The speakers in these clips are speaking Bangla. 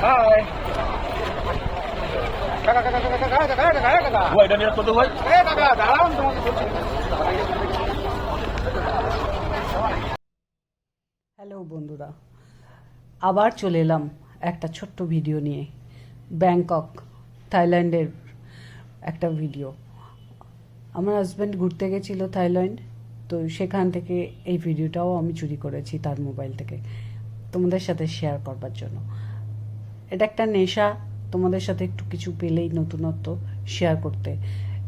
Tuh. হ্যালো বন্ধুরা। আবার চলে এলাম একটা ছোট্ট ভিডিও নিয়ে। ব্যাংকক থাইল্যান্ডের একটা ভিডিও আমার হাজব্যান্ড ঘুরতে গেছিল থাইল্যান্ড তো সেখান থেকে এই ভিডিওটাও আমি চুরি করেছি তার মোবাইল থেকে। তোমাদের সাথে শেয়ার করবার জন্য। এটা একটা নেশা তোমাদের সাথে একটু কিছু পেলেই নতুনত্ব শেয়ার করতে।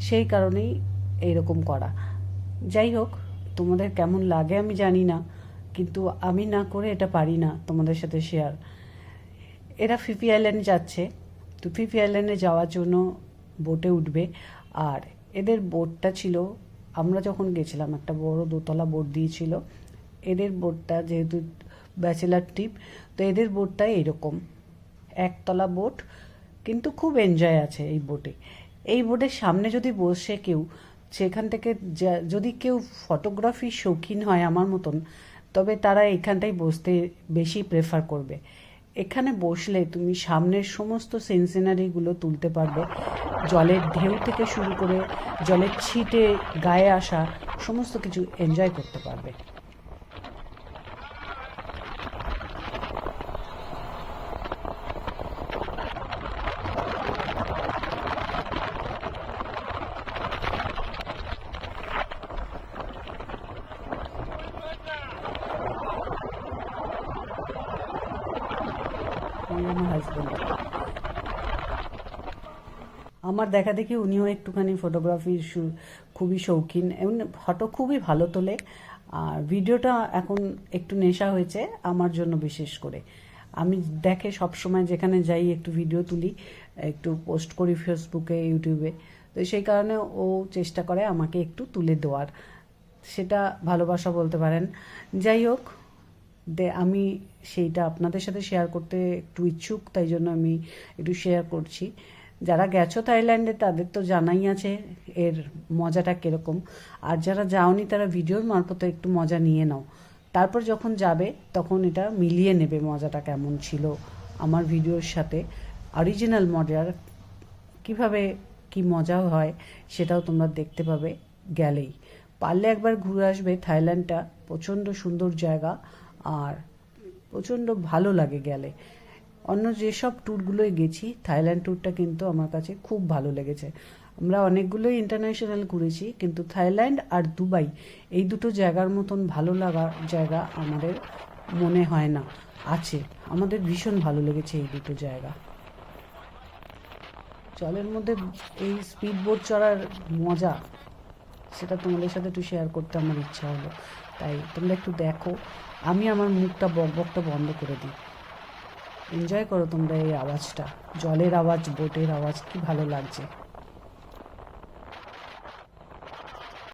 সেই কারণেই এইরকম করা। যাই হোক, তোমাদের কেমন লাগে আমি জানি না, কিন্তু আমি না করে এটা পারি না তোমাদের সাথে শেয়ার এরা ফিফি আইল্যান্ড যাচ্ছে, তো ফিফি আইল্যান্ডে যাওয়ার জন্য বোটে উঠবে। আর এদের বোটটা ছিল, আমরা যখন গেছিলাম, একটা বড় দোতলা বোট দিয়েছিল। এদের বোটটা যেহেতু ব্যাচেলার ট্রিপ তো এদের বোটটা এরকম। একতলা বোট, কিন্তু খুব এনজয় আছে এই বোটে এই বোটের সামনে যদি বসে কেউ, সেখান থেকে যদি কেউ ফটোগ্রাফি শৌখিন হয় আমার মতন, তবে তারা এখানটাই বসতে বেশি প্রেফার করবে। এখানে বসলে তুমি সামনের সমস্ত সিন সিনারিগুলো তুলতে পারবে। জলের ঢেউ থেকে শুরু করে, জলের ছিটে গায়ে আসা সমস্ত কিছু এনজয় করতে পারবে। আমার হাজব্যান্ড আমার দেখা দেখি উনিও একটুখানি ফটোগ্রাফির খুবই শৌখিন। এবং ফটো খুবই ভালো তোলে। আর ভিডিওটা এখন একটু নেশা হয়েছে আমার জন্য বিশেষ করে। আমি দেখে সব সময় যেখানে যাই একটু ভিডিও তুলি, একটু পোস্ট করি ফেসবুকে ইউটিউবে তো সেই কারণে ও চেষ্টা করে আমাকে একটু তুলে দেওয়ার। সেটা ভালোবাসা বলতে পারেন। যাই হোক আমি সেইটা আপনাদের সাথে শেয়ার করতে একটু ইচ্ছুক, তাই জন্য আমি একটু শেয়ার করছি। যারা গেছো থাইল্যান্ডে তাদের তো জানাই আছে এর মজাটা কীরকম। আর যারা যাওনি, তারা ভিডিওর মারফত একটু মজা নিয়ে নাও। তারপর যখন যাবে, তখন এটা মিলিয়ে নেবে মজাটা কেমন ছিল আমার ভিডিওর সাথে। অরিজিনাল মজার কীভাবে কি মজা হয়, সেটাও তোমরা দেখতে পাবে গেলেই। পারলে একবার ঘুরে আসবে থাইল্যান্ডটা প্রচণ্ড সুন্দর জায়গা। আর প্রচণ্ড ভালো লাগে গেলে। অন্য যেসব ট্যুরগুলোয় গেছি থাইল্যান্ড ট্যুরটা কিন্তু আমার কাছে খুব ভালো লেগেছে। আমরা অনেকগুলোই ইন্টারন্যাশনাল ঘুরেছি, কিন্তু থাইল্যান্ড আর দুবাই এই দুটো জায়গার মতন ভালো লাগার জায়গা আমাদের মনে হয় না, আছে। আমাদের ভীষণ ভালো লেগেছে এই দুটো জায়গা। জলের মধ্যে এই স্পিড বোট চড়ার মজা সেটা তোমাদের সাথে একটু শেয়ার করতে আমার ইচ্ছা হলো। তাই তোমরা একটু দেখো, আমি আমার মুখটা বকবকটা বন্ধ করে দিই। এনজয় করো তোমরা এই আওয়াজটা, জলের আওয়াজ, বোটের আওয়াজ, কি ভালো লাগছে।